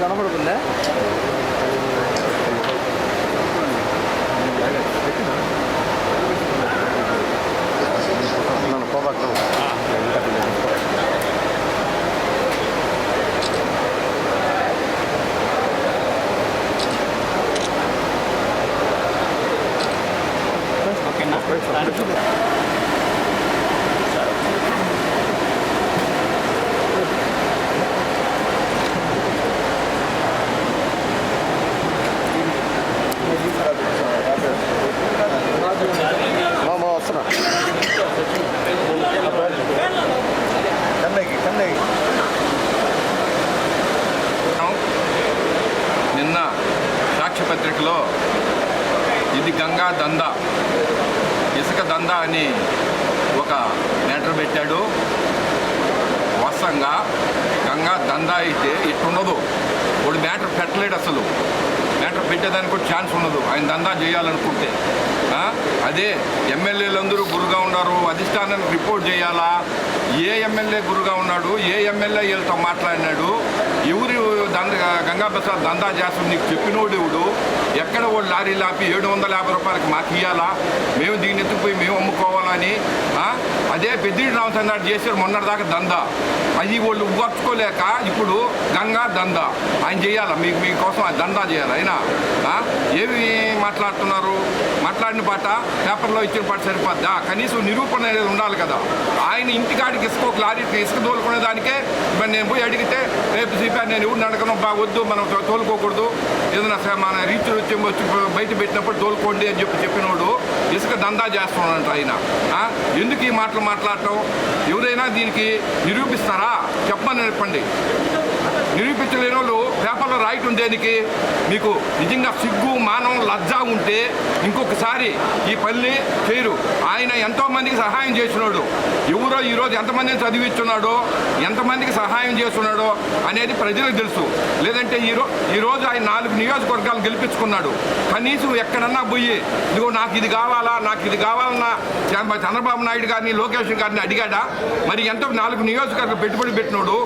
కనబడుతుందా నన్ను పోబాకు ఓకేనా మామ వస్తున్నా కన్నయ్యకి కన్నయ్య నిన్న సాక్షి పత్రికలో ఇది గంగా దంద ఇసుక దంద అని ఒక మ్యాటర్ పెట్టాడు. వాస్తవంగా గంగా దంద అయితే ఇట్టుండదు వాడు మ్యాటర్ పెట్టలేడు అసలు. మ్యాటర్ పెట్టేదానికి కూడా ఛాన్స్ ఉండదు. ఆయన దందా చేయాలనుకుంటే. అదే అదే ఎమ్మెల్యేలందరూ గురుగా ఉన్నారు. అధిష్టానానికి రిపోర్ట్ చేయాలా? ఏ ఎమ్మెల్యే గురుగా ఉన్నాడు? ఏ ఎమ్మెల్యే వీళ్ళతో మాట్లాడినాడు? ఎవరు దంద గంగా ప్రసాద్ దందా చేస్తాం నీకు చెప్పినోడు ఎవడు ఎక్కడ వాళ్ళు లారీలు ఆపి ఏడు వందల యాభై రూపాయలకి మాకు ఇవ్వాలా మేము దీన్ని ఎత్తుకుపోయి మేము అమ్ముకోవాలని అదే పెద్దిరెడ్డి రామచంద్ర చేశారు మొన్నటిదాకా దందా. అది వాళ్ళు ఉగర్చుకోలేక ఇప్పుడు గంగా దందా. ఆయన చేయాలా? మీకు మీకోసం ఆ దందా చేయాలి? అయినా ఏమి మాట్లాడుతున్నారు? మాట్లాడిన పాట పేపర్లో ఇచ్చిన పాట సరిపోద్దా? కనీసం నిరూపణ అనేది ఉండాలి కదా. ఆయన ఇంటికాడికి ఇసుకో ఒక లారీ ఇసుక దోలుకునే దానికే ఇప్పుడు నేను పోయి అడిగితే రేపు మిగతా నేను ఎవరిని అడగను బాగొద్దు వద్దు మనం తోలుకోకూడదు. ఏదైనా సరే మన రీచ్ వచ్చి వచ్చి బయట పెట్టినప్పుడు తోలుకోండి అని చెప్పి చెప్పినోడు ఇసుక దందా చేస్తున్నాడంట ఆయన. ఎందుకు ఈ మాటలు మాట్లాడటం? ఎవరైనా దీనికి నిరూపిస్తారా? చెప్పమని చెప్పండి. నిరూపించలేని వాళ్ళు పేపర్లో రాయటం దేనికి మీకు నిజంగా సిగ్గు మానం లజ్జ ఉంటే ఇంకొకసారి ఈ పల్లె చేయరు ఆయన ఎంతోమందికి సహాయం చేసినాడు. ఎవరో ఈరోజు ఎంతమందిని చదివిస్తున్నాడో ఎంతమందికి సహాయం చేస్తున్నాడో అనేది ప్రజలకు తెలుసు. లేదంటే ఈరో ఈరోజు ఆయన నాలుగు నియోజకవర్గాలు గెలిపించుకున్నాడు. కనీసం ఎక్కడన్నా పోయి ఇదిగో నాకు ఇది కావాలా నాకు ఇది కావాలన్నా చంద్రబాబు నాయుడు గారిని లోకేష్ గారిని అడిగాడా? మరి ఎంతో నాలుగు నియోజకవర్గ పెట్టుబడి పెట్టినోడు.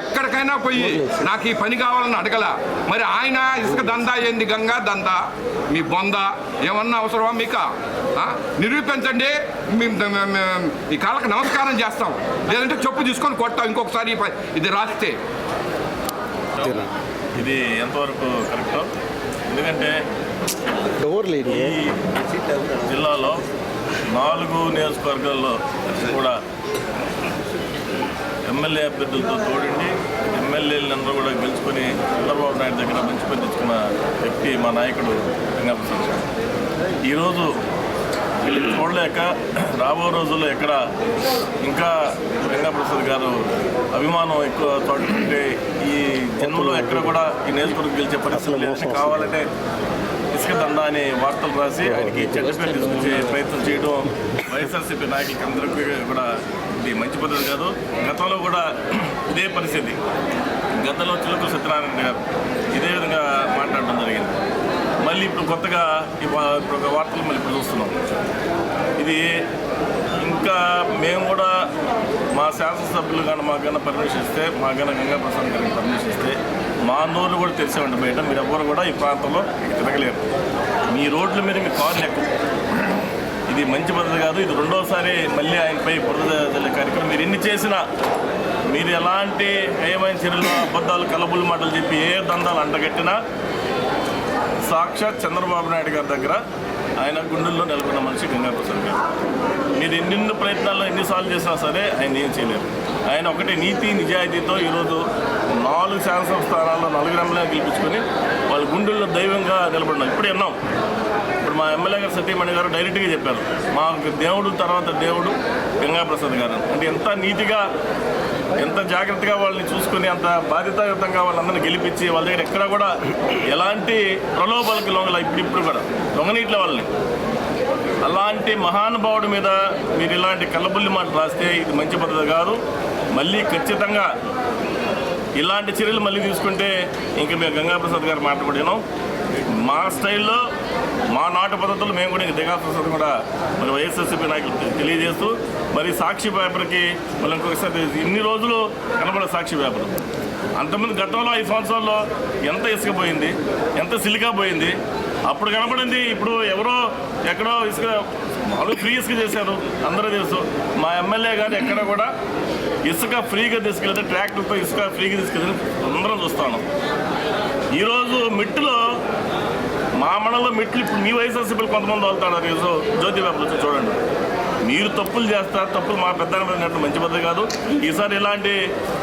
ఎక్కడికైనా పోయి నాకు ఈ పని కావాలని అడగల. మరి ఆయన ఇసుక దందా ఏంది? గంగా దందా? మీ బొంద ఏమన్నా అవసరమా మీక? ఆ? నిరూపించండి. మేము మేము- మేము ఈ కాళ్ళకి నమస్కారం చేస్తాం. లేదంటే చెప్పు తీసుకొని కొట్టాం ఇంకొకసారి ఇది రాస్తే. ఇది ఎంతవరకు కరెక్టో? ఎందుకంటే డోర్ లేని. ఈ జిల్లాలో నాలుగు నియోజకవర్గాల్లో కూడా ఎమ్మెల్యే అభ్యర్థులతో తోడిండి ఎమ్మెల్యేలందరూ కూడా గెలుచుకొని చంద్రబాబు నాయుడు దగ్గర మంచి పని తెచ్చుకున్న వ్యక్తి మా నాయకుడు రంగప్రసాద్ గారు. ఈరోజు వీళ్ళని చూడలేక రాబో రోజుల్లో ఎక్కడ ఇంకా రంగప్రసాద్ గారు అభిమానం ఎక్కువ తోడుకుంటే ఈ జన్మలో ఎక్కడ కూడా ఈ నియోజకవర్గం గెలిచే పరిస్థితి లేదని కావాలంటే ఇసుక దందా అనే వార్తలు రాసి ఆయనకి చెడ్డ పేరు తీసుకొచ్చే ప్రయత్నం చేయడం వైఎస్ఆర్సీపీ నాయకులకి అందరికీ కూడా ఇది మంచి పద్ధతి కాదు. గతంలో కూడా ఇదే పరిస్థితి. గతంలో చిలుకు సత్యనారాయణ గారు ఇదే విధంగా మాట్లాడడం జరిగింది. మళ్ళీ ఇప్పుడు కొత్తగా ఈ ఇప్పుడు ఒక వార్తలు మళ్ళీ ఇప్పుడు చూస్తున్నాం. ఇది ఇంకా మేము కూడా మా శాసనసభ్యులు కానీ మాకు కన్నా పర్మిషన్ ఇస్తే మా కన్నా గంగా ప్రసాద్ గారికి పర్మిషన్ ఇస్తే మా నోర్లు కూడా తెలిసేవండి బయట. మీరు ఎవరు కూడా ఈ ప్రాంతంలో తిరగలేరు. మీ రోడ్ల మీద మీ కార్లు ఎక్కువ ఇది మంచి పద్ధతి కాదు. ఇది రెండోసారి మళ్ళీ ఆయనపై బురద కార్యక్రమం. మీరు ఎన్ని చేసినా మీరు ఎలాంటి ఏమైన చర్యలు అబద్ధాలు కలబుల్ మాటలు చెప్పి ఏ దందాలు అంటగట్టినా సాక్షాత్ చంద్రబాబు నాయుడు గారి దగ్గర ఆయన గుండెల్లో నెలకొన్న మనిషి గంగా ప్రసాద్ గారు. మీరు ఎన్నెన్ని ప్రయత్నాల్లో ఎన్నిసార్లు చేసినా సరే ఆయన ఏం చేయలేరు. ఆయన ఒకటి నీతి నిజాయితీతో ఈరోజు నాలుగు శాసనసభ స్థానాల్లో నలుగురు ఎమ్మెల్యే గెలిపించుకొని వాళ్ళ గుండెల్లో దైవంగా నిలబడినారు ఇప్పుడు ఎన్నాం ఇప్పుడు మా ఎమ్మెల్యే గారు సతీమణి గారు డైరెక్ట్గా చెప్పారు. మాకు దేవుడు తర్వాత దేవుడు గంగా ప్రసాద్ గారు. అంటే ఎంత నీతిగా ఎంత జాగ్రత్తగా వాళ్ళని చూసుకుని అంత బాధ్యతాయుతంగా వాళ్ళందరినీ గెలిపించి వాళ్ళ దగ్గర ఎక్కడ కూడా ఎలాంటి ప్రలోభాలకు లొంగల ఇప్పుడు ఇప్పుడు కూడా దొంగనీట్ల వాళ్ళని. అలాంటి మహానుభావుడి మీద మీరు ఇలాంటి కళ్ళబుల్లి మాట రాస్తే ఇది మంచి పద్ధతి కాదు. మళ్ళీ ఖచ్చితంగా ఇలాంటి చర్యలు మళ్ళీ తీసుకుంటే ఇంకా మేము గంగాప్రసాద్ గారు మాట్లాడినాం మా స్టైల్లో మా నాటు పద్ధతులు మేము కూడా ఇంకా దిగాల్సిన కూడా మరి వైఎస్ఎస్సీపీ నాయకులు తెలియజేస్తూ మరి సాక్షి పేపర్కి మళ్ళీ ఇంకొకసారి ఇన్ని రోజులు కనబడే సాక్షి పేపర్. అంతమంది గతంలో ఐదు సంవత్సరాల్లో ఎంత ఇసుక పోయింది ఎంత సిలికా పోయింది అప్పుడు కనబడింది ఇప్పుడు ఎవరో ఎక్కడో ఇసుక వాళ్ళు ఫ్రీ ఇసుక చేశారు అందరూ తెలుసు. మా ఎమ్మెల్యే గారు ఎక్కడ కూడా ఇసుక ఫ్రీగా తీసుకెళ్తే ట్రాక్టర్తో ఇసుక ఫ్రీగా తీసుకెళ్తే అందరం చూస్తాను ఈరోజు మిట్టులో మా మండలంలో మెట్లు ఇప్పుడు మీ వైఎస్ఆర్సీపీలు కొంతమంది వెళ్తాడు ఈరోజు జ్యోతి వ్యాపారం వచ్చి చూడండి. మీరు తప్పులు చేస్తారు తప్పులు మా పెద్ద మంచి పద్ధతి కాదు. ఈసారి ఇలాంటి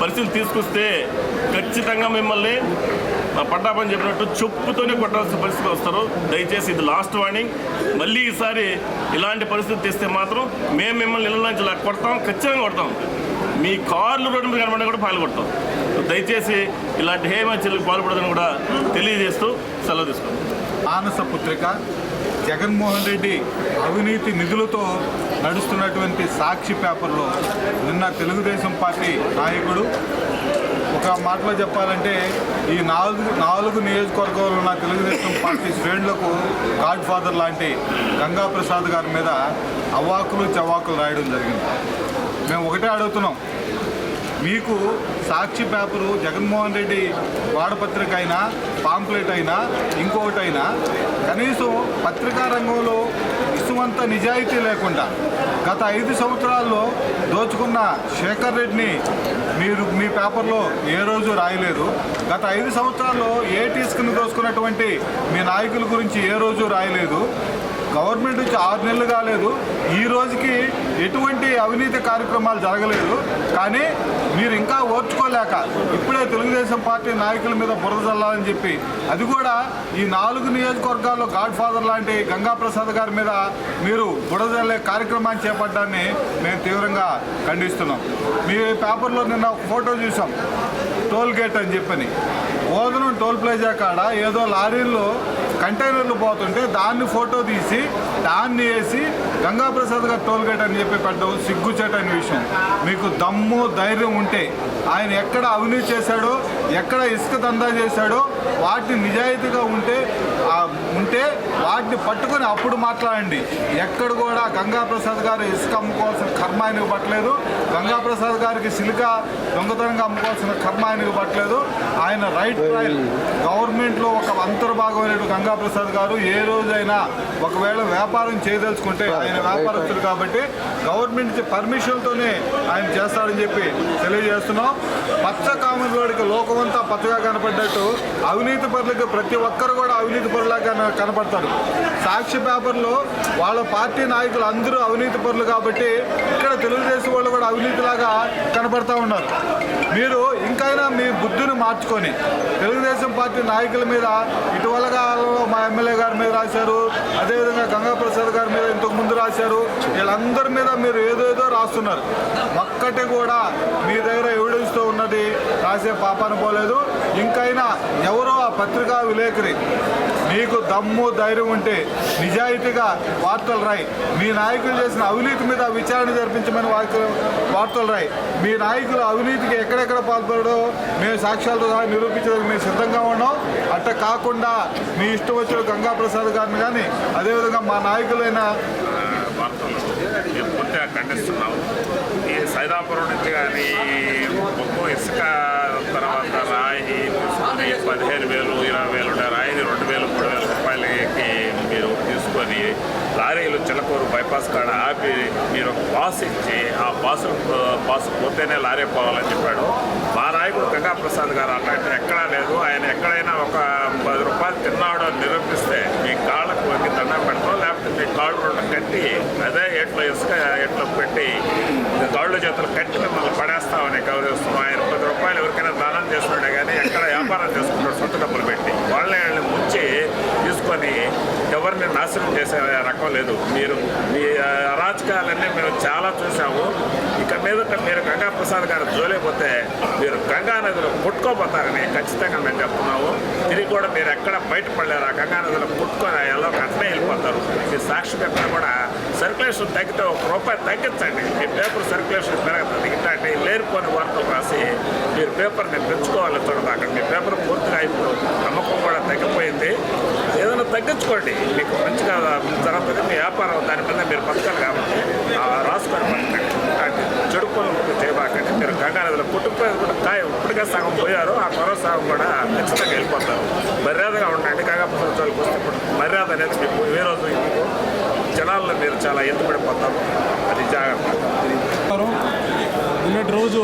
పరిస్థితులు తీసుకొస్తే ఖచ్చితంగా మిమ్మల్ని పట్టాపని చెప్పినట్టు చెప్పుతోనే కొట్టాల్సిన పరిస్థితి వస్తారు. దయచేసి ఇది లాస్ట్ వార్నింగ్ మళ్ళీ ఈసారి ఇలాంటి పరిస్థితి తెస్తే మాత్రం మేము మిమ్మల్ని ఇళ్ళ నుంచి ఇలా కొడతాం ఖచ్చితంగా కొడతాం. మీ కార్లు రోడ్డు మీద కనబడినా కూడా పాల్గొడతాం దయచేసి ఇలాంటి హేమ చెల్లికి పాల్పడదని కూడా తెలియజేస్తూ సెలవు తీసుకుంటాం మానస పుత్రిక జగన్మోహన్ రెడ్డి అవినీతి నిధులతో నడుస్తున్నటువంటి సాక్షి పేపర్లో నిన్న తెలుగుదేశం పార్టీ నాయకుడు ఒక మాటలో చెప్పాలంటే ఈ నాలుగు నాలుగు నియోజకవర్గాల్లో ఉన్న తెలుగుదేశం పార్టీ శ్రేణులకు గాడ్ ఫాదర్ లాంటి గంగా ప్రసాద్ గారి మీద అవాకులు చవాకులు రాయడం జరిగింది. మేము ఒకటే అడుగుతున్నాం. మీకు సాక్షి పేపరు జగన్మోహన్ రెడ్డి వాడపత్రిక అయినా పాంప్లెట్ అయినా ఇంకొకటైనా కనీసం పత్రికా రంగంలో ఇసుమంత నిజాయితీ లేకుండా గత ఐదు సంవత్సరాల్లో దోచుకున్న శేఖర్ రెడ్డిని మీరు మీ పేపర్లో ఏ రోజు రాయలేదు. గత ఐదు సంవత్సరాల్లో ఏ టీస్కుని దోచుకున్నటువంటి మీ నాయకుల గురించి ఏ రోజు రాయలేదు. గవర్నమెంట్ నుంచి ఆరు నెలలు కాలేదు. ఈ రోజుకి ఎటువంటి అవినీతి కార్యక్రమాలు జరగలేదు. కానీ మీరు ఇంకా ఓర్చుకోలేక ఇప్పుడే తెలుగుదేశం పార్టీ నాయకుల మీద బురద చల్లాలని చెప్పి అది కూడా ఈ నాలుగు నియోజకవర్గాల్లో గాడ్ ఫాదర్ లాంటి గంగా ప్రసాద్ గారి మీద మీరు బురద చల్లే కార్యక్రమాన్ని చేపట్టడాన్ని మేము తీవ్రంగా ఖండిస్తున్నాం. మీ పేపర్లో నిన్న ఒక ఫోటో చూసాం. టోల్ గేట్ అని చెప్పని. ఓదనం టోల్ ప్లేజా కాడ ఏదో లారీల్లో కంటైనర్లు పోతుంటే దాన్ని ఫోటో తీసి దాన్ని వేసి గంగాప్రసాద్ గారు టోల్గేట్ అని చెప్పి పెట్టడం సిగ్గుచేటని విషయం. మీకు దమ్ము ధైర్యం ఉంటే ఆయన ఎక్కడ అవినీతి చేశాడో ఎక్కడ ఇసుక దందా చేశాడో వాటిని నిజాయితీగా ఉంటే ఉంటే వాటిని పట్టుకొని అప్పుడు మాట్లాడండి. ఎక్కడ కూడా గంగాప్రసాద్ గారు ఇసుక అమ్ముకోవాల్సిన కర్మ ఆయనకు పట్టలేదు గంగాప్రసాద్ గారికి సిలిక దొంగతనంగా అమ్ముకోవాల్సిన కర్మ ఆయనకు పట్టలేదు ఆయన రైట్ ట్రయల్ గవర్నమెంట్లో ఒక అంతర్భాగమైన గంగాప్రసాద్ గారు ఏ రోజైనా ఒకవేళ వ్యాపారం చేయదలుచుకుంటే ఆయన వ్యాపారస్తుడు కాబట్టి గవర్నమెంట్ పర్మిషన్తోనే ఆయన చేస్తాడని చెప్పి తెలియజేస్తున్నాం. పచ్చ కామన్ రోడ్డుకి లోకమంతా పచ్చగా కనపడ్డట్టు అవినీతి పరులకు ప్రతి ఒక్కరు కూడా అవినీతి పరులాగా కనపడతారు. సాక్షి పేపర్లో వాళ్ళ పార్టీ నాయకులు అందరూ అవినీతి పరులు కాబట్టి ఇక్కడ తెలుగుదేశం వాళ్ళు కూడా అవినీతిలాగా కనపడతా ఉన్నారు. మీరు ఇంకైనా మీ బుద్ధిని మార్చుకొని తెలుగుదేశం పార్టీ నాయకుల మీద ఇటీవల కాలంలో మా ఎమ్మెల్యే గారి మీద రాశారు అదేవిధంగా గంగా ప్రసాద్ గారి మీద ఇంతకు ముందు రాశారు వీళ్ళందరి మీద మీరు ఏదేదో రాస్తున్నారు. ఒక్కటి కూడా మీ దగ్గర ఎవిడెన్స్తో ఉన్నది రాసే పాపాన పోలేదు. ఇంకైనా ఎవరో ఆ పత్రికా విలేకరి మీకు దమ్ము ధైర్యం ఉంటే నిజాయితీగా వార్తలు రాయి. మీ నాయకులు చేసిన అవినీతి మీద విచారణ జరిపించమని వార్తలు వార్తలు రాయి. మీ నాయకులు అవినీతికి ఎక్కడెక్కడ పాల్పడో మేము సాక్ష్యాలతో సహా నిరూపించడానికి మేము సిద్ధంగా ఉన్నాం. అట్ట కాకుండా మీ ఇష్టం వచ్చిన గంగా ప్రసాద్ గారిని కానీ అదేవిధంగా మా నాయకులైన వార్తలు పూర్తిగా ఖండిస్తున్నాము ఈ సైదాపురం నుంచి కానీ మొత్తం ఇసుక తర్వాత రాయి పదిహేను వేలు ఇరవై వేలు ఉండే రాయిని రెండు వేలు మూడు వేల రూపాయలకి మీరు లారీలు చిలకూరు బైపాస్ కాడ ఆపి మీరు ఒక పాస్ ఇచ్చి ఆ పాసు పాస్ పోతేనే లారీ పోవాలని చెప్పాడు. మా నాయకుడు గంగా ప్రసాద్ గారు అట్లాంటి ఎక్కడా లేదు. ఆయన ఎక్కడైనా ఒక పది రూపాయలు తిన్నాడో అని నిరూపిస్తే మీ కాళ్ళకు వంగి దండం పెడతాం లేకపోతే మీ కాళ్ళు రెండు కట్టి అదే ఎట్లా ఇసుక ఎట్లా పెట్టి మీ కాళ్ళు చేతులు కట్టి మిమ్మల్ని పడేస్తామని గౌరవిస్తున్నాం ఆయన పది రూపాయలు ఎవరికైనా దానం చేస్తున్నాడే కానీ ఎక్కడ వ్యాపారం చేసుకుంటాడు సొంత డబ్బులు పెట్టి వాళ్ళని వాళ్ళని ముంచి తీసుకొని ఎవరిని నాశనం చేసే రకం లేదు మీరు మీ అరాచకాలన్నీ మేము చాలా చూసాము ఇక మీదట మీరు గంగా ప్రసాద్ గారు జోలేపోతే మీరు గంగా నదిలో పుట్టుకోపోతారని ఖచ్చితంగా మేము చెప్తున్నాము. తిరిగి కూడా మీరు ఎక్కడ బయటపడలేరు. ఆ గంగా నదిలో పుట్టుకొని ఎలా అట్లే వెళ్ళిపోతారు. మీ సాక్షి పేపర్ కూడా సర్క్యులేషన్ తగ్గితే ఒక రూపాయి తగ్గించండి. మీ పేపర్ సర్క్యులేషన్ పెరగదు. ఇట్లాంటి లేనిపోని వార్తలు రాసి మీరు పేపర్ని పెంచుకోవాలి చూడదు అక్కడ మీ పేపర్ పూర్తిగా ఇప్పుడు నమ్మకం కూడా తగ్గిపోయింది. ఏదైనా తగ్గించుకోండి. మీకు మంచిగా జరుగుతుంది. మీ వ్యాపారం దాని మీద మీరు బతకాలి కాబట్టి ఆ రాసుకొని అంటే చెడు పనులు చేయబాకండి. మీరు గంగా నదిలో పుట్టుకుపోయేది కూడా కాయ ఇప్పటికే సగం పోయారు ఆ మరో సగం కూడా ఖచ్చితంగా వెళ్ళిపోతారు. మర్యాదగా ఉండండి. గంగా ప్రసాదాలకు వస్తే ఇప్పుడు మర్యాద అనేది మీకు ఏ రోజు మీకు జనాల్లో మీరు చాలా ఎత్తుపడిపోతారు అది జాగ్రత్త. నిన్నటి రోజు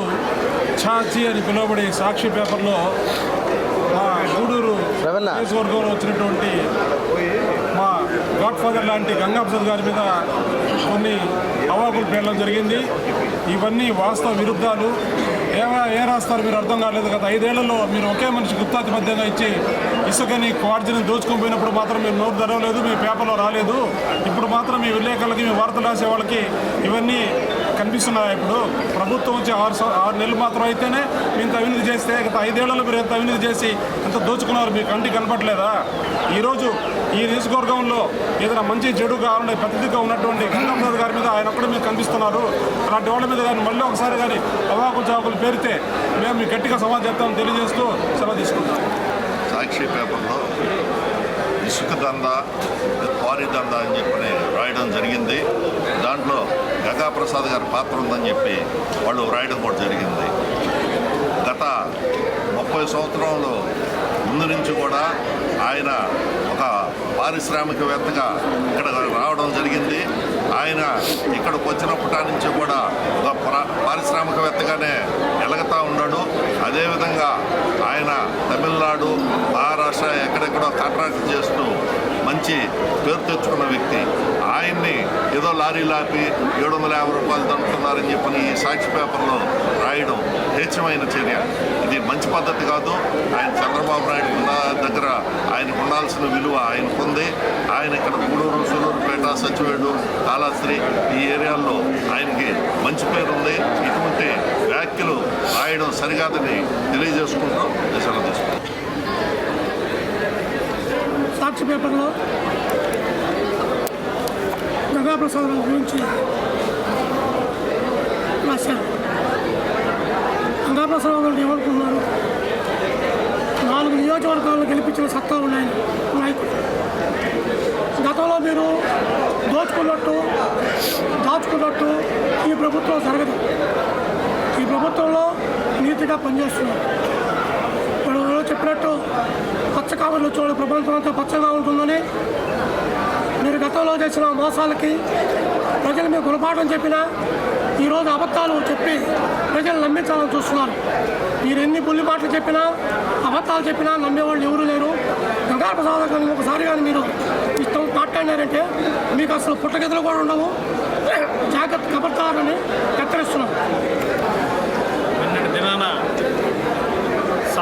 ఛాచి అని పిలువబడే సాక్షి పేపర్లో మా గూడూరు. నియోజకవర్గంలో వచ్చినటువంటి మా గాడ్ ఫాదర్ లాంటి గంగాప్రసాద్ గారి మీద కొన్ని అవాకులు పేర్లం జరిగింది. ఇవన్నీ వాస్తవ విరుద్ధాలు. ఏవా ఏ రాస్తారు మీరు అర్థం కాలేదు గత ఐదేళ్ళలో మీరు ఒకే మనిషి గుప్తాధిపత్యంగా ఇచ్చి ఇసుకని క్వార్జిని దోచుకొని పోయినప్పుడు మాత్రం మీరు నోరు తెరవలేదు మీ పేపర్లో రాలేదు. ఇప్పుడు మాత్రం మీ విలేకరులకి మీ వార్తలు రాసే వాళ్ళకి ఇవన్నీ కనిపిస్తున్నాయి ఇప్పుడు? ప్రభుత్వం వచ్చి ఆరు ఆరు నెలలు మాత్రం అయితేనే మీరు ఇంత అవినీతి చేస్తే గత ఐదేళ్ళలో మీరు ఎంత అవినీతి చేసి ఎంత దోచుకున్నారు మీకు కంటికి కనపట్లేదా ఈరోజు ఈ నియోజకవర్గంలో ఏదైనా మంచి చెడు కావాలంటే ప్రతిదిగా ఉన్నటువంటి గంగాప్రసాద్ గారి మీద ఆయన ఒక్కడే మీరు కనిపిస్తున్నారు. అలాంటి వాళ్ళ మీద కానీ మళ్ళీ ఒకసారి కానీ అవాకు చాకులు పేరితే మేము మీకు గట్టిగా సమాధానం చెప్తామని తెలియజేస్తూ సెలవు తీసుకుంటాం సాక్షి పేపర్లో ఇసుక దంద క్వారీ దంద అని చెప్పి రాయడం జరిగింది. దాంట్లో గంగాప్రసాద్ గారి పాత్ర ఉందని చెప్పి వాళ్ళు రాయడం కూడా జరిగింది. గత ముప్పై సంవత్సరంలో ముందు నుంచి కూడా ఆయన ఒక పారిశ్రామికవేత్తగా ఇక్కడ రావడం జరిగింది. ఆయన ఇక్కడికి వచ్చినప్పటి నుంచి కూడా ఒక పారిశ్రామికవేత్తగానే ఎలగతా ఉన్నాడు. అదేవిధంగా ఆయన తమిళనాడు భాష ఎక్కడెక్కడో కాంట్రాక్ట్ చేస్తూ మంచి పేరు తెచ్చుకున్న వ్యక్తి. ఆయన్ని ఏదో లారీ లాపి ఏడు వందల యాభై రూపాయలు దండుతున్నారని చెప్పని ఈ సాక్షి పేపర్లో రాయడం హేచ్యమైన చర్య. ఇది మంచి పద్ధతి కాదు. ఆయన చంద్రబాబు నాయుడు ఉన్న దగ్గర ఆయనకు ఉండాల్సిన విలువ ఆయనకుంది ఆయన ఇక్కడ గూడూరు సూలూరుపేట సచివేడు కాళాస్త్రి ఈ ఏరియాల్లో ఆయనకి మంచి పేరు ఉంది. ఇటువంటి వ్యాఖ్యలు రాయడం సరికాదని తెలియజేసుకుంటూ సెలవు తీసుకుంటాం సాక్షి పేపర్లో గంగాప్రసాద్ గురించి రాశారు. గంగాప్రసాద్ గారు ఏమనుకున్నారు నాలుగు నియోజకవర్గాలను గెలిపించిన సత్తా ఉన్నాయి నాయకుడు గతంలో మీరు దోచుకున్నట్టు దాచుకున్నట్టు ఈ ప్రభుత్వం జరగదు. ఈ ప్రభుత్వంలో నీతిగా పనిచేస్తున్నారు. ఎవరో పచ్చ కావర్లు చూడ ప్రపంచం అంతా పచ్చగా ఉంటుందని. మీరు గతంలో చేసిన మోసాలకి ప్రజలు మీకు గుణపాఠం చెప్పినా ఈరోజు అబద్ధాలు చెప్పి ప్రజలు నమ్మించాలని చూస్తున్నారు. మీరు ఎన్ని బుల్లి మాటలు చెప్పినా అబద్ధాలు చెప్పినా నమ్మేవాళ్ళు ఎవరు లేరు. గంగార ప్రసాద్ ఒకసారి కానీ మీరు ఇష్టం మాట్లాడినారంటే మీకు అసలు పుట్టగదులు కూడా ఉండవు. జాగ్రత్త కబర్తారని హెచ్చరిస్తున్నాం నిన్నటి దినాన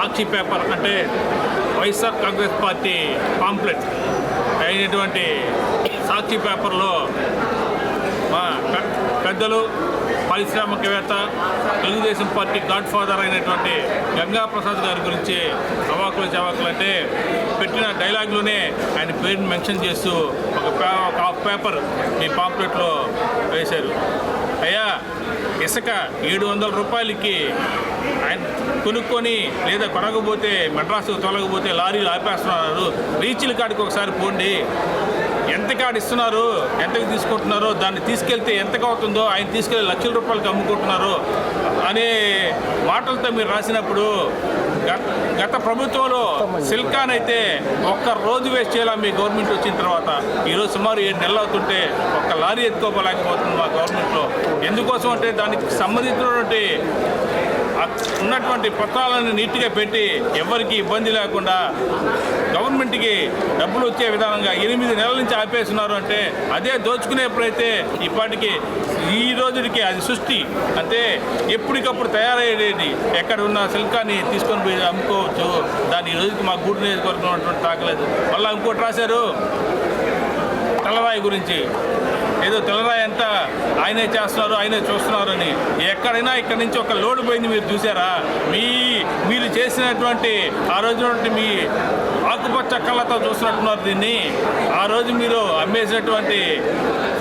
సాక్షి పేపర్ అంటే వైఎస్ఆర్ కాంగ్రెస్ పార్టీ పాంప్లెట్ అయినటువంటి సాక్షి పేపర్లో మా పెద్దలు పారిశ్రామికవేత్త తెలుగుదేశం పార్టీ గాడ్ ఫాదర్ అయినటువంటి గంగా ప్రసాద్ గారి గురించి అవాకులు చవాకులు అంటే పెట్టిన డైలాగ్లోనే ఆయన పేరుని మెన్షన్ చేస్తూ ఒక ఒక పేపర్ మీ పాంప్లెట్లో వేశారు. అయ్యా ఇసుక ఏడు వందల రూపాయలకి ఆయన కొనుక్కొని లేదా కొనకపోతే మెడ్రాసు తొలగపోతే లారీలు ఆపేస్తున్నారు. రీచ్ల కాడికి ఒకసారి పోండి. ఎంత కాడ ఇస్తున్నారు? ఎంతకు తీసుకుంటున్నారో? దాన్ని తీసుకెళ్తే ఎంతకు అవుతుందో ఆయన తీసుకెళ్ళి లక్షల రూపాయలకి అమ్ముకుంటున్నారు అనే మాటలతో మీరు రాసినప్పుడు గత గత ప్రభుత్వంలో సిల్కాన్ అయితే ఒక్క రోజు వేస్ట్ చేయాల మీ గవర్నమెంట్ వచ్చిన తర్వాత? ఈరోజు సుమారు ఏడు నెలలు అవుతుంటే ఒక్క లారీ ఎత్తుకోపోలేకపోతుంది మా గవర్నమెంట్లో. ఎందుకోసం అంటే దానికి సంబంధించినటువంటి ఉన్నటువంటి పత్రాలను నీట్గా పెట్టి ఎవరికి ఇబ్బంది లేకుండా గవర్నమెంట్కి డబ్బులు వచ్చే విధానంగా ఎనిమిది నెలల నుంచి ఆపేస్తున్నారు అంటే అదే దోచుకునేప్పుడైతే ఇప్పటికి ఈ రోజుకి అది సృష్టి. అంటే ఎప్పటికప్పుడు తయారయ్యేది ఎక్కడ ఉన్న సిల్కాన్ని తీసుకొని పోయి అమ్ముకోవచ్చు. దాన్ని ఈ రోజుకి మా గూడు నియోజకవర్గం తాకలేదు. మళ్ళీ ఇంకోటి రాశారు? తలవాయి గురించి. ఏదో తెల్లరాయి అంతా ఆయనే చేస్తున్నారు ఆయనే చూస్తున్నారని. ఎక్కడైనా ఇక్కడ నుంచి ఒక లోడ్ పోయింది మీరు చూసారా? మీ మీరు చేసినటువంటి ఆ రోజు మీ ఆకుపచ్చ కళ్ళతో చూసినట్టున్నారు దీన్ని. ఆ రోజు మీరు అమ్మేసినటువంటి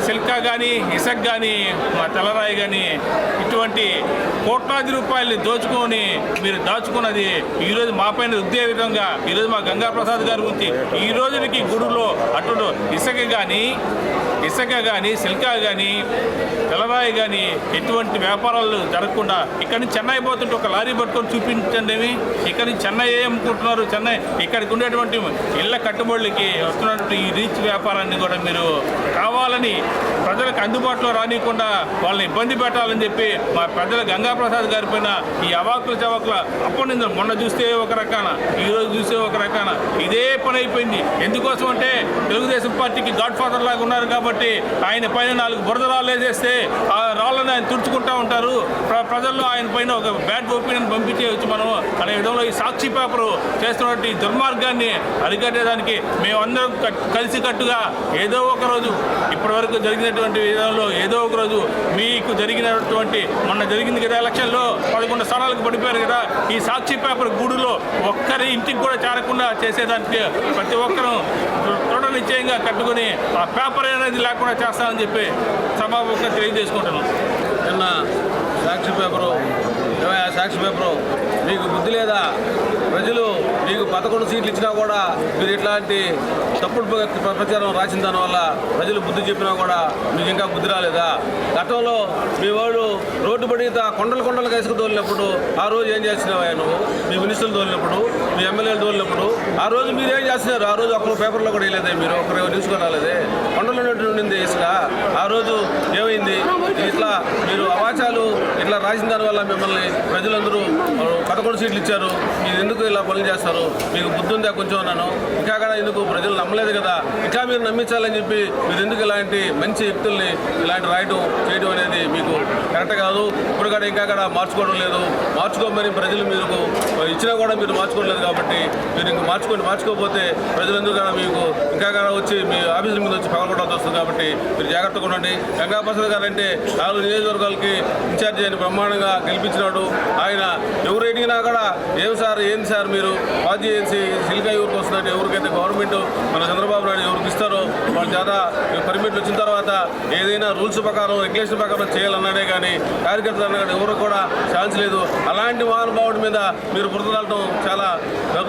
సిల్కా కానీ ఇసక్ కానీ మా తెల్లరాయి కానీ ఇటువంటి కోట్లాది రూపాయలు దోచుకొని మీరు దాచుకున్నది ఈరోజు మా పైన రుద్దే విధంగా ఈరోజు మా గంగా ప్రసాద్ గారి గురించి ఈ రోజుకి గుడిలో అటు ఇసక కానీ ఇసుక కానీ సిల్కా కానీ తెలరాయి కానీ ఎటువంటి వ్యాపారాలు జరగకుండా ఇక్కడి నుంచి చెన్నై పోతుంటే ఒక లారీ పట్టుకొని చూపించండి ఏమి? ఇక్కడి నుంచి చెన్నై ఏమనుకుంటున్నారు అమ్ముకుంటున్నారు? చెన్నై ఇక్కడికి ఉండేటువంటి ఇళ్ళ కట్టుబడులకి వస్తున్నటువంటి ఈ రీచ్ వ్యాపారాన్ని కూడా మీరు కావాలని ప్రజలకు అందుబాటులో రానియకుండా వాళ్ళని ఇబ్బంది పెట్టాలని చెప్పి మా పెద్దల గంగాప్రసాద్ గారి పైన ఈ అవాకుల చవాకుల అప్పటి మొన్న చూస్తే ఒక రకాన ఈ రోజు చూస్తే ఒక రకాన ఇదే పని అయిపోయింది. ఎందుకోసం అంటే తెలుగుదేశం పార్టీకి గాడ్ ఫాదర్ లాగా ఉన్నారు కాబట్టి ఆయన పైన నాలుగు బురద రాళ్ళు వేసేస్తే ఆ రాళ్ళని ఆయన తుడుచుకుంటా ఉంటారు. ప్ర- ప్రజల్లో ఆయన పైన ఒక బ్యాడ్ ఒపీనియన్ పంపించేయచ్చు మనం. అనే విధంలో ఈ సాక్షి పేపరు చేస్తున్నటువంటి దుర్మార్గాన్ని అరికట్టేదానికి మేమందరం కలిసికట్టుగా ఏదో ఒక రోజు ఇప్పటివరకు జరిగినటువంటి విధానంలో ఏదో ఒక రోజు మీకు జరిగినటువంటి మొన్న జరిగింది కదా ఎలక్షన్లో పదకొండు స్థానాలకు పడిపోయారు కదా ఈ సాక్షి పేపర్ గూడులో ఒక్కరి ఇంటికి కూడా చేరకుండా చేసేదానికి ప్రతి ఒక్కరూ దృఢ నిశ్చయంగా కట్టుకుని ఆ పేపర్ అనేది లేకుండా చేస్తామని చెప్పి సభాముఖంగా తెలియజేసుకుంటున్నాం. నిన్న సాక్షి పేపరు ఏమయ్యా సాక్షి పేపరు మీకు బుద్ధి లేదా? ప్రజలు మీకు పదకొండు సీట్లు ఇచ్చినా కూడా మీరు ఇట్లాంటి తప్పుడు ప్రచారం రాసిన దానివల్ల ప్రజలు బుద్ధి చెప్పినా కూడా మీకు ఇంకా బుద్ధి రాలేదా? గతంలో మీ వాళ్ళు రోడ్డు పడిత కొండలు కొండలు వేసుకు తోలినప్పుడు ఆ రోజు ఏం చేస్తున్నావా నువ్వు? మీ మినిస్టర్లు తోలినప్పుడు మీ ఎమ్మెల్యేలు తోలినప్పుడు ఆ రోజు మీరు ఏం చేస్తున్నారు? ఆ రోజు ఒక్కరు పేపర్లో కూడా వేయలేదే మీరు? ఒకరు న్యూస్ కూడా రాలేదే? కొండలో ఉండింది ఇసుక. ఆ రోజు ఏమైంది? ఇట్లా మీరు అవాచాలు ఇట్లా రాసిన దానివల్ల మిమ్మల్ని ప్రజలందరూ పదకొండు సీట్లు ఇచ్చారు. మీరు ఎందుకు ఇలా పనులు చేస్తారు? మీకు బుద్ధి ఉందా? కొంచెం అన్నాను. ఇంకా ఎందుకు? ప్రజలు నమ్మలేదు కదా. ఇంకా మీరు నమ్మించాలని చెప్పి మీరు ఎందుకు ఇలాంటి మంచి వ్యక్తుల్ని ఇలాంటి రాయడం చేయడం అనేది మీకు కరెక్ట్ కాదు. ఇప్పుడు కూడా ఇంకా కూడా మార్చుకోవడం లేదు. మార్చుకోమని ప్రజలు మీకు ఇచ్చినా కూడా మీరు మార్చుకోలేదు కాబట్టి మీరు ఇంక మార్చుకొని మార్చుకోకపోతే ప్రజలందరూ కూడా మీకు ఇంకా కూడా వచ్చి మీ ఆఫీసుల మీద వచ్చి పగలగొట్టాల్సి వస్తుంది కాబట్టి మీరు జాగ్రత్తగా ఉండండి. గంగా ప్రసాద్ గారు అంటే నాలుగు నియోజకవర్గాలకి ఇన్ఛార్జ్ అని బ్రహ్మాండంగా గెలిపించినాడు. ఆయన ఎవరు ఎడిగినా కూడా ఏం సార్ ఏం సార్ మీరు పాజ్ చేసి సిలికా ఎవరికి వస్తున్నట్టు ఎవరికైతే గవర్నమెంట్ మన చంద్రబాబు నాయుడు ఎవరికి ఇస్తారో వాళ్ళ చేత పర్మిట్లు వచ్చిన తర్వాత ఏదైనా రూల్స్ ప్రకారం రెగ్యులేషన్ ప్రకారం చేయాలన్నాడే కానీ కార్యకర్తలు అన్నాడు ఎవరు కూడా ఛాన్స్ లేదు. అలాంటి మహానుభావుడి మీద మీరు బురదలాడటం చాలా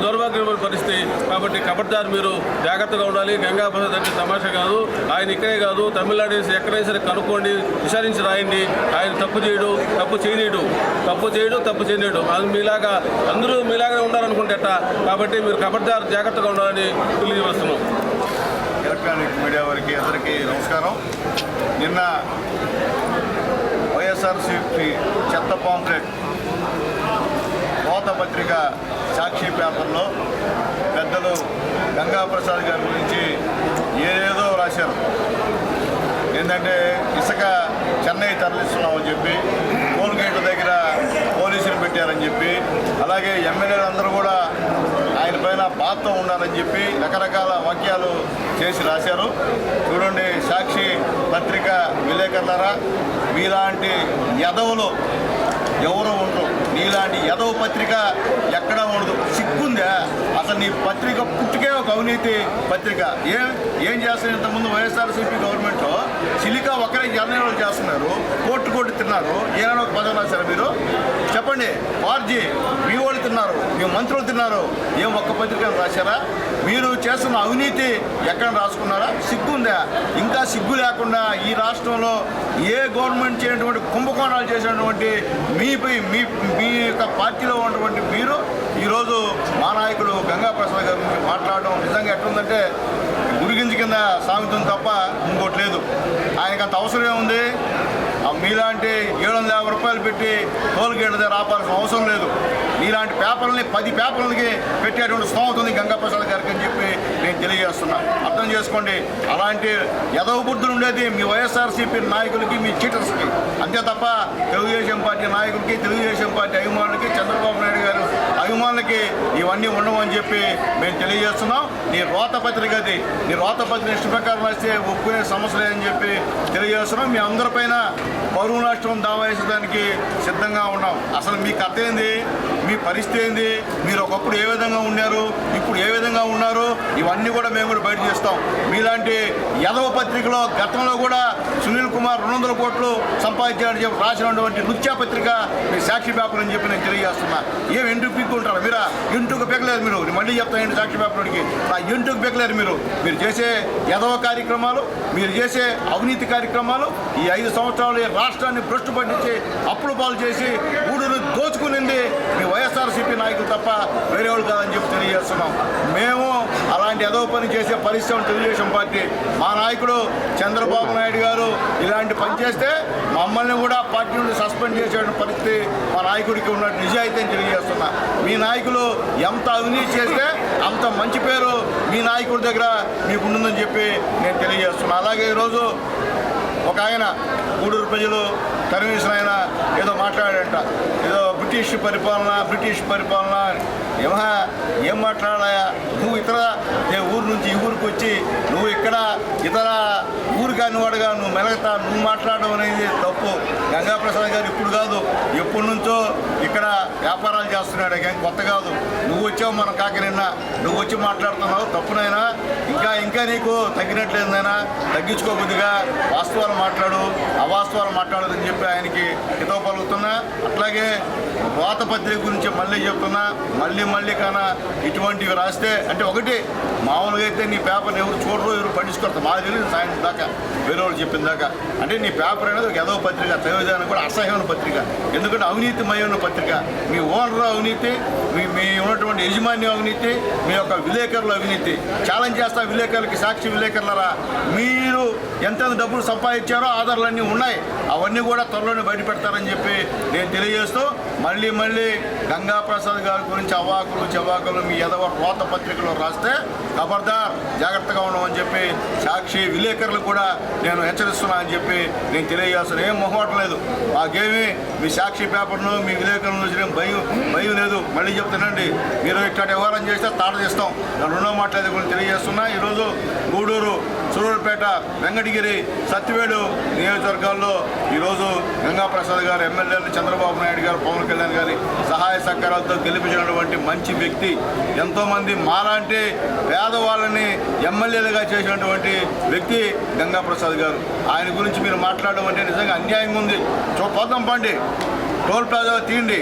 దౌర్భాగ్యమైన పరిస్థితి. కాబట్టి కబడ్దారు మీరు జాగ్రత్తగా ఉండాలి. గంగా ప్రసాద్ అంటే తమాషా కాదు. ఆయన ఇక్కడే కాదు. తమిళనాడు ఎక్కడైనా సరే కనుక్కోండి విచారించి రాయండి. ఆయన తప్పు చేయడు తప్పు చేయనీడు తప్పు చేయడు తప్పు చేయనీడు అది మీలాగా అందరూ మీలాగానే ఉండాలనుకుంటే కాబట్టి మీరు కబడ్దారు జాగ్రత్తగా ఉండాలని తెలియజేస్తున్నాం. ఎలక్ట్రానిక్ మీడియా వారికి అందరికీ నమస్కారం. నిన్న వైఎస్ఆర్సీపీ చెత్త పాంప్లెట్ కోత పత్రిక సాక్షి పేపర్లో పెద్దలు గంగాప్రసాద్ గారి గురించి ఏదేదో రాశారు. ఏంటంటే ఇసుక చెన్నై తరలిస్తున్నామని చెప్పి టోల్గేట్ దగ్గర పోలీసులు పెట్టారని చెప్పి అలాగే ఎమ్మెల్యేలు అందరూ కూడా ఆయన పైన బాధతో ఉండాలని చెప్పి రకరకాల వాక్యాలు చేసి రాశారు. చూడండి సాక్షి పత్రిక విలేకరులరా మీలాంటి యదవులు ఎవరు ఉండరు. నీలాంటి యదవ పత్రిక ఎక్కడా ఉండదు. సిగ్గుందా అసలు నీ పత్రిక పుట్టుకే ఒక అవినీతి పత్రిక. ఏం ఏం చేస్తాను ఇంతకుముందు వైఎస్ఆర్సీపీ గవర్నమెంట్ చిలికా ఒకరే జనరల్ చేస్తున్నారు. కోర్టు కోర్టు తిన్నారు. ఏదైనా ఒక పదవి రాశారు మీరు. చెప్పండి వార్జీ మీ వాళ్ళు తిన్నారు మీ మంత్రులు తిన్నారు. ఏం ఒక్క పత్రిక రాశారా? మీరు చేస్తున్న అవినీతి ఎక్కడ రాసుకున్నారా? సిగ్గుందా? ఇంకా సిగ్గు లేకుండా ఈ రాష్ట్రంలో ఏ గవర్నమెంట్ చేయనటువంటి కుంభకోణాలు చేసినటువంటి మీపై మీ మీ యొక్క పార్టీలో ఉన్నటువంటి మీరు ఈరోజు మా నాయకుడు గంగా ప్రసాద్ గారి గురించి మాట్లాడడం నిజంగా ఎట్లుందంటే గురిగింజ కింద సాగుతుంది తప్ప ఇంకోటి లేదు. ఆయనకు అంత అవసరం ఉంది మీలాంటి ఏడు వందల యాభై రూపాయలు పెట్టి టోల్ గేట్ దగ్గర ఆపాల్సిన అవసరం లేదు. మీలాంటి పేపర్లని పది పేపర్లకి పెట్టేటువంటి స్తోమత ఉంది గంగా ప్రసాద్ గారికి అని చెప్పి నేను తెలియజేస్తున్నా. అర్థం చేసుకోండి అలాంటి యదవ బుద్ధులు ఉండేది మీ వైఎస్ఆర్సీపీ నాయకులకి మీ చీటర్స్కి. అంతే తప్ప తెలుగుదేశం పార్టీ నాయకులకి తెలుగుదేశం పార్టీ అభిమానులకి చంద్రబాబు నాయుడు గారు అభిమానులకి ఇవన్నీ ఉండవని చెప్పి మేము తెలియజేస్తున్నాం. నీ రోత పత్రిక అది. నీ రోతపత్రి ఇష్ట ప్రకారం వస్తే ఒప్పుకునే సమస్య లేదని చెప్పి తెలియజేస్తున్నాం. మీ అందరిపైన పౌరు నష్టం దావా వేసేదానికి సిద్ధంగా ఉన్నాం. అసలు మీకు అర్థం ఏంది? మీ పరిస్థితి ఏంది? మీరు ఒకప్పుడు ఏ విధంగా ఉన్నారు? ఇప్పుడు ఏ విధంగా ఉన్నారు? ఇవన్నీ కూడా మేము కూడా బయట చేస్తాం. మీలాంటి యదవ పత్రికలో గతంలో కూడా సునీల్ కుమార్ రెండు వందల కోట్లు సంపాదించాడని చెప్పి రాసినటువంటి నృత్య పత్రిక మీ సాక్షి పేపర్ అని చెప్పి నేను తెలియజేస్తున్నా. ఏం ఎంటుకు పీక్కుంటారు? మీరా? ఇంటుకు పెక్కలేరు మీరు? మళ్ళీ చెప్తాను ఏంటి సాక్షి పేపర్కి నా ఇంటుకు పెక్కలేరు మీరు? మీరు చేసే యదవ కార్యక్రమాలు మీరు చేసే అవినీతి కార్యక్రమాలు ఈ ఐదు సంవత్సరాలు రాష్ట్రాన్ని భ్రష్టు పట్టించి అప్పులు పాలు చేసి ఊడును దోచుకునింది మీ వైఎస్ఆర్సీపీ నాయకులు తప్ప వేరే వాళ్ళు కాదని చెప్పి తెలియజేస్తున్నాం. మేము అలాంటి ఏదో పని చేసే పరిశ్రమ తెలుగుదేశం పార్టీ. మా నాయకుడు చంద్రబాబు నాయుడు గారు ఇలాంటి పని చేస్తే మమ్మల్ని కూడా పార్టీ నుండి సస్పెండ్ చేసేటువంటి పరిస్థితి మా నాయకుడికి ఉన్నట్టు నిజాయితీ అని తెలియజేస్తున్నా. మీ నాయకులు ఎంత అవినీతి చేస్తే అంత మంచి పేరు మీ నాయకుడి దగ్గర మీకు ఉంటుందని చెప్పి నేను తెలియజేస్తున్నా. అలాగే ఈరోజు ఒక ఆయన గూడూరు ప్రజలు కన్వీనర్ ఆయన ఏదో మాట్లాడంట ఏదో బ్రిటిష్ పరిపాలన బ్రిటిష్ పరిపాలన అని. ఏమా ఏం మాట్లాడాయా నువ్వు ఇతర ఏ ఊరు నుంచి ఈ ఊరికి వచ్చి నువ్వు ఇక్కడ ఇతర ఊరు కానివాడుగా నువ్వు మెలగతా నువ్వు మాట్లాడడం అనేది తప్పు. గంగాప్రసాద్ గారు ఇప్పుడు కాదు ఎప్పటి నుంచో ఇక్కడ వ్యాపారాలు చేస్తున్నాడు. కానీ కొత్త కాదు. నువ్వు వచ్చావు మనం కాక నిన్న నువ్వు వచ్చి మాట్లాడుతున్నావు. తప్పునైనా ఇంకా ఇంకా నీకు తగ్గినట్లేదైనా తగ్గించుకోబుద్దిగా వాస్తవాలు మాట్లాడు. అవాస్తవాలు మాట్లాడదని చెప్పి ఆయనకి హితవు పలుకుతున్నా. అట్లాగే వాత పత్రిక గురించి మళ్ళీ చెప్తున్నా. మళ్ళీ మళ్ళీ కాన ఇటువంటివి రాస్తే అంటే ఒకటి మామూలుగా అయితే నీ పేపర్ ఎవరు చూడరు ఎవరు పట్టించుకోరు మాకు తెలియదు సాయంత్రం దాకా వేరే వాళ్ళు చెప్పిన దాకా. అంటే నీ పేపర్ అనేది ఒక ఎదవ పత్రిక చదివేదానికి కూడా అసహ్యమైన పత్రిక. ఎందుకంటే అవినీతిమయమైన పత్రిక. మీ ఓనర్ అవినీతి మీ మీ ఉన్నటువంటి యజమాన్యం అవినీతి మీ యొక్క విలేకరుల అవినీతి. ఛాలెంజ్ చేస్తా విలేకరులకి సాక్షి విలేకరులరా? మీరు ఎంతెంత డబ్బులు సంపాదించారో ఆధారాలన్నీ ఉన్నాయి. అవన్నీ కూడా త్వరలోనే బయటపెడతారని చెప్పి నేను తెలియజేస్తూ మళ్ళీ మళ్ళీ గంగా ప్రసాద్ గారి గురించి అవాకులు చవాకులు మీ ఎదవ రోత పత్రికలో రాస్తే ఖబర్దార్ జాగ్రత్తగా ఉండమని చెప్పి సాక్షి విలేకరులు కూడా నేను హెచ్చరిస్తున్నా అని చెప్పి నేను తెలియజేస్తాను. ఏం మొహమాటం లేదు. మాకేమి మీ సాక్షి పేపర్ను మీ విలేకరులను చూసిన భయం భయం లేదు. మళ్ళీ చెప్తానండి మీరు ఇట్లాంటి వ్యవహారం చేస్తే తాట చేస్తాం నేను రెండో మాట్లాడేది కూడా తెలియజేస్తున్నా. ఈరోజు గూడూరు సూరూరుపేట వెంకటగిరి సత్యవేడు నియోజకవర్గాల్లో ఈరోజు గంగాప్రసాద్ గారు ఎమ్మెల్యేలు చంద్రబాబు నాయుడు గారు పవన్ కళ్యాణ్ గారి సహాయ సహకారాలతో గెలిపించినటువంటి మంచి వ్యక్తి. ఎంతోమంది మాలాంటి పేదవాళ్ళని ఎమ్మెల్యేలుగా చేసినటువంటి వ్యక్తి గంగాప్రసాద్ గారు. ఆయన గురించి మీరు మాట్లాడడం అంటే నిజంగా అన్యాయంగా ఉంది. చూ పోదాం పండి. టోల్ ప్లాజా తీయండి.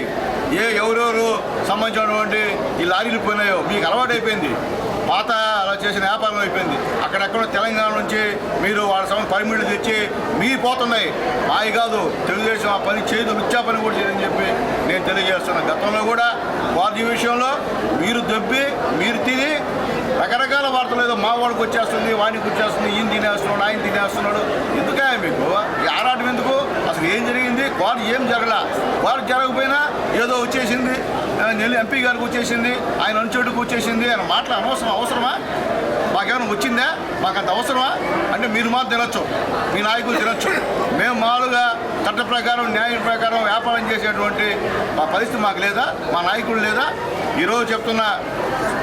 ఏ ఎవరెవరు సంబంధించినటువంటి ఈ లారీలు పోయినాయో మీకు అలవాటైపోయింది. పాత అలా చేసిన వ్యాపారం అయిపోయింది. అక్కడెక్కడో తెలంగాణ నుంచి మీరు వాళ్ళ సమయం పర్మిట్లు తెచ్చి మీ పోతున్నాయి. మాయి కాదు తెలుగుదేశం ఆ పని చేయదు మిథ్యా పని కూడా చేయదని చెప్పి నేను తెలియజేస్తున్నాను గతంలో కూడా వారి విషయంలో మీరు దెబ్బి మీరు తిని రకరకాల వార్తలు ఏదో మా వాడికి వచ్చేస్తుంది వానికి వచ్చేస్తుంది ఈయన తినేస్తున్నాడు ఆయన తినేస్తున్నాడు. ఎందుకే మీకు? ఆరాటం ఎందుకు? అసలు ఏం జరిగింది? వారు ఏం జరగల? వారు జరగకపోయినా ఏదో వచ్చేసింది. నెల్లి ఎంపీ గారికి వచ్చేసింది ఆయన అంచెడుకు వచ్చేసింది ఆయన మాటలు అనవసరం అవసరమా? మాకేమైనా వచ్చిందా? మాకు అంత అవసరమా? అంటే మీరు మాత్రం తినొచ్చు. మీ నాయకులు తినొచ్చు. మేము మామూలుగా చట్ట ప్రకారం న్యాయం ప్రకారం వ్యాపారం చేసేటువంటి మా పరిస్థితి మాకు లేదా? మా నాయకుడు లేదా? ఈరోజు చెప్తున్న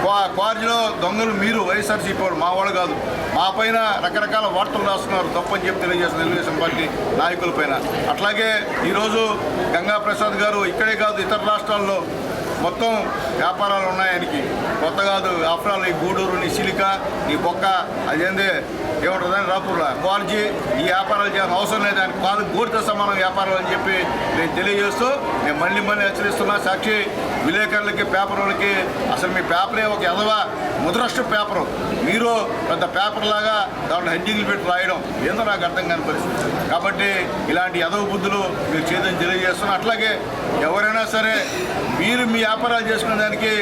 క్వా- క్వార్జీలో దొంగలు మీరు వైఎస్ఆర్సీపీ వాళ్ళు మా వాళ్ళు కాదు. మా పైన రకరకాల వార్తలు రాస్తున్నారు. తప్పని చెప్పి తెలియజేస్తున్న తెలుగుదేశం పార్టీ నాయకుల పైన. అట్లాగే ఈరోజు గంగా ప్రసాద్ గారు ఇక్కడే కాదు ఇతర రాష్ట్రాల్లో మొత్తం వ్యాపారాలు ఉన్నాయి ఆయనకి. కొత్త కాదు ఆఫ్టర్ ఆల్ ఈ గూడూరు నీ సిలిక నీ బొక్క అదేందే ఏముంటుందని రాపూర్లో. క్వాలిటీ ఈ వ్యాపారాలు చేయాల్సిన అవసరం లేదు. అని కాదు గోడితో సమానం వ్యాపారాలు అని చెప్పి నేను తెలియజేస్తూ నేను మళ్ళీ మళ్ళీ హెచ్చరిస్తున్నా. సాక్షి విలేకరులకి పేపర్లకి అసలు మీ పేపరే ఒక ఎదవ ముద్రష్ట పేపరు. మీరు పెద్ద పేపర్ లాగా దాంట్లో హెడ్డింగ్లు పెట్టి రాయడం ఏందో నాకు అర్థం కాని పరిస్థితి. కాబట్టి ఇలాంటి ఎదవ బుద్ధులు మీరు చేయదని తెలియజేస్తున్న అట్లాగే ఎవరైనా సరే మీరు మీ వ్యాపారాలు చేసుకునే దానికి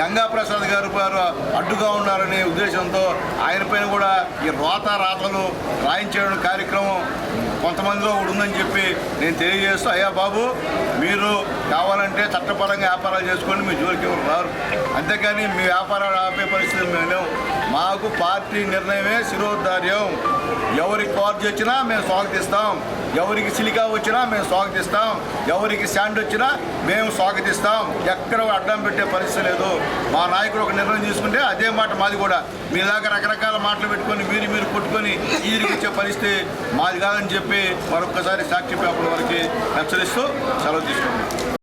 గంగా ప్రసాద్ గారు వారు అడ్డుగా ఉన్నారనే ఉద్దేశంతో ఆయన పైన కూడా ఈ రోత రాతలు రాయించడం కార్యక్రమం కొంతమందిలో ఒకటి ఉందని చెప్పి నేను తెలియజేస్తూ అయ్యా బాబు మీరు కావాలంటే చట్టపరంగా వ్యాపారాలు చేసుకోండి మీ జోలికి రారు. అంతేకాని మీ వ్యాపారాలు ఆపే పరిస్థితి మేము మాకు పార్టీ నిర్ణయమే శిరోధార్యం. ఎవరికి కాల్ వచ్చినా మేము స్వాగతిస్తాం. ఎవరికి సిలికా వచ్చినా మేము స్వాగతిస్తాం. ఎవరికి శాండ్ వచ్చినా మేము స్వాగతిస్తాం. ఎక్కడ అడ్డం పెట్టే పరిస్థితి లేదు. మా నాయకుడు ఒక నిర్ణయం తీసుకుంటే అదే మాట మాది కూడా. మీ దాకా రకరకాల మాటలు పెట్టుకొని మీరు మీరు కొట్టుకొని ఈరికి వచ్చే పరిస్థితి మాది కాదని చెప్పి మరొక్కసారి సాక్షి పేపర్ వరకు హెచ్చరిస్తూ సెలవు తీసుకుంటాం